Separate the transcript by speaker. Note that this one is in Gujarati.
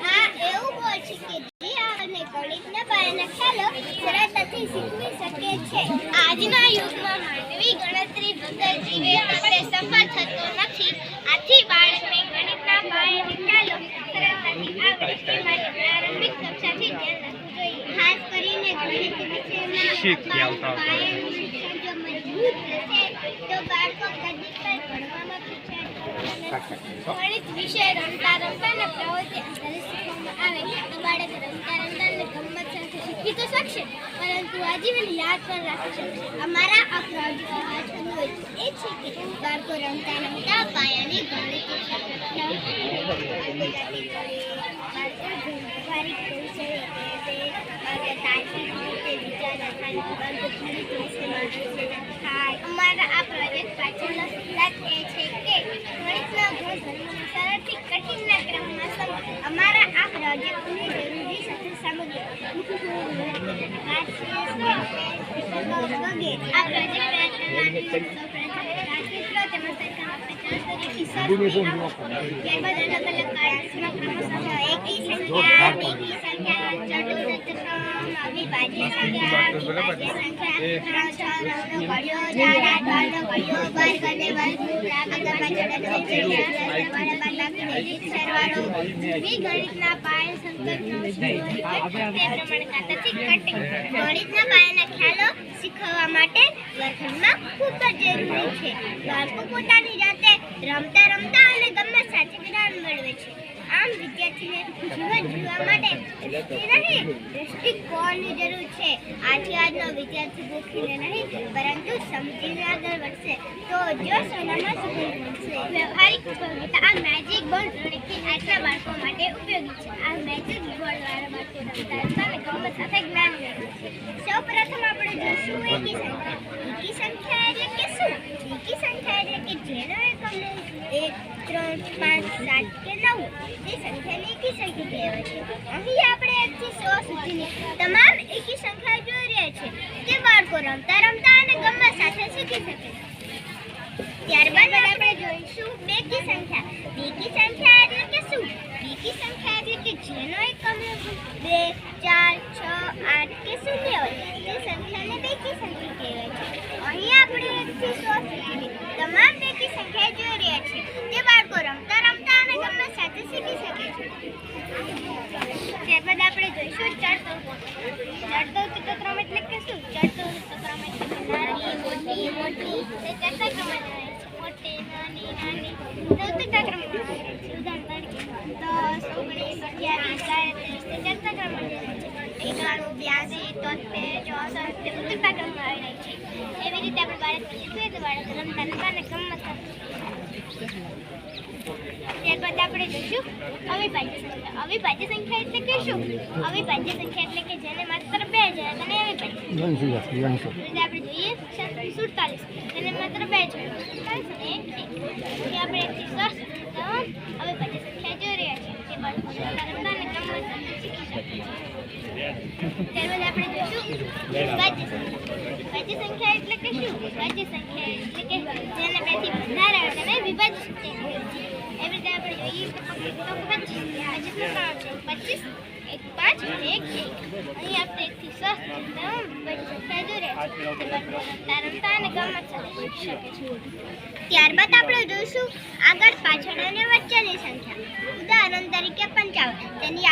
Speaker 1: હા એવું બોલ છે કે જે આપણને ગણિતના પાયાના ખ્યાલો સરળતાથી શીખવી શકે છે. આજના યુગમાં માનવી ગણતરી વગર જીવે માટે સફળ થતો નથી. આથી બાળકને ગણિતના પાયાના ખ્યાલો સરળતાથી આવડે તે માટે પ્રારંભિક કક્ષાથી ધ્યાન રાખવું જોઈએ. ખાસ કરીને ગણિત વિષયમાં
Speaker 2: શીખી આવતા
Speaker 1: મજબૂત તો બાળકો કદી ભણવામાં ગણિત વિષય રમતા રમતા ને પ્રવૃત્તિ આવે તો બાળક રમતા રમતા ને ગમત સાથે શીખી તો શકશે પરંતુ આજીવન યાદ પણ રાખી શકશે. અમારા આ પ્રોજેક્ટનો એ છે કે બાળકો રમતા રમતા પાયાની ગણિત બાળકો અમારા આ પ્રોજેક્ટ પાછળનો સિદ્ધાંત એ છે કે ગણિતના ગુણધર્મોને સરળથી કઠિનના ક્રમમાં સમજો અમારા આ પ્રોજેક્ટની જરૂરી સાથે સામગ્રી આ પ્રોજેક્ટ તૈયાર કરવાની સૌપ્રથમ રાજચિત્રો તેમજ સરખામણી પચાસ તરીકે ત્યારબાદ અલગ અલગ કાર્યાત્મક ક્રમો સમજો એકી સંખ્યા બેકી સંખ્યા ચતુર્થક્રમ અવિભાજ્ય સંખ્યા દ્વિભાજ્ય સંખ્યા ત્રણ છ નવનો ઘડિયો ચાર આઠ બારનો ઘડિયો વર્ગ અને વર્ગમૂળ આગળ પાછળ અને છેલ્લે બાદબાકી સરવાળો જેવી ગણિતના પાયા પાયાના ખ્યાલો શીખવવા માટે વર્ગખંડમાં ખૂબ જ જરૂરી છે બાળકો પોતાની જાતે રમતા રમતા અને ગમે સાથે જ્ઞાન મેળવે છે. આમ વિદ્યાર્થીને જીવન જીવવા માટે નહીં દૃષ્ટિકોણની જરૂર છે. આથી આજનો વિદ્યાર્થી ભૂખીને નહીં, પરંતુ સમજીને આગળ વધશે. તો જો સોનામાં બનશે વ્યવહારિક ઉપયોગિતા આ મેજિક બોર્ડ ગણિતથી આજના બાળકો માટે ઉપયોગી છે. આ મેજિક બોર્ડ દ્વારા બાળકો રમતા રમતા અને ગમે સાથે જ્ઞાન મેળવે છે. સૌ પ્રથમ આપણે જોશું એકી સંખ્યા એકી સંખ્યા એટલે કે શું એકી સંખ્યા એટલે કે જેનો એકમ એક ત્રણ, પાંચ, સાત કે નવ. તે સંખ્યા એકી સંખ્યા કહેવાય છે. અહીં આપણે એકથી સો સુધીની તમામ એકી સંખ્યા જોઈ રહ્યા છે તે બાળકો રમતા રમતા અને ગમત સાથે શીખી શકે છે ત્યારબાદ આપણે જોઈશું બેકી સંખ્યા બેકી સંખ્યા એટલે કે શું બેકી સંખ્યા એટલે કે જેનો એકમ બે ચાર છ આઠ કે શૂન્ય હોય તે સંખ્યાને બેકી સંખ્યા કહેવાય છે અહીં આપણે એકથી સો સુધીની તમામ બેકી સંખ્યા જોઈ રહ્યા છીએ તે બાળકો રમતા રમતા અને ગમત સાથે શીખી શકે છે ત્યારબાદ ચડતો ચડતો ચિત્રક્રમ એટલે કે શું? ચડતો ચિત્રક્રમ એટલે નાની, મોટી મોટી તે જણાય છે. મોટી, નાની નાની. ચડતા ક્રમે આવે છે. ઉદાહરણ દસ, ઓગણીસ, અગિયાર સાડત્રીસ તે ચડતા ક્રમે જણાય છે. એકાણું બ્યાસી, તોતેર, ચોસઠ, તે ઉતરતા ક્રમમાં જણાય છે. એવી રીતે આપણે બાળકને શીખવીએ તો બાળક રમતા રમતા ગમત ત્યારબાદ આપણે જોઈશું અવિભાજ્ય સંખ્યા. અવિભાજ્ય સંખ્યા એટલે કે શું અવિભાજ્ય સંખ્યા એટલે કે જેને માત્ર બે છે અને અવિભાજ્ય આપણે જોઈએ સુડતાલીસ. જેને માત્ર બે અને અહીં આપણે એકથી દસ અવિભાજ્ય સંખ્યા જોઈ રહ્યા છીએ. તે બાળકો ત્યારબાદ આપણે જોઈશું સંખ્યા. વિભાજ્ય સંખ્યા એટલે કે શું સંખ્યા એટલે કે પચીસ એક પાંચ એક એક અહીં આપણે એકથી ત્યારબાદ આપણે જોઈશું આગળ પાછળ અને વચ્ચેની સંખ્યા. ઉદાહરણ તરીકે પંચાવન. તેની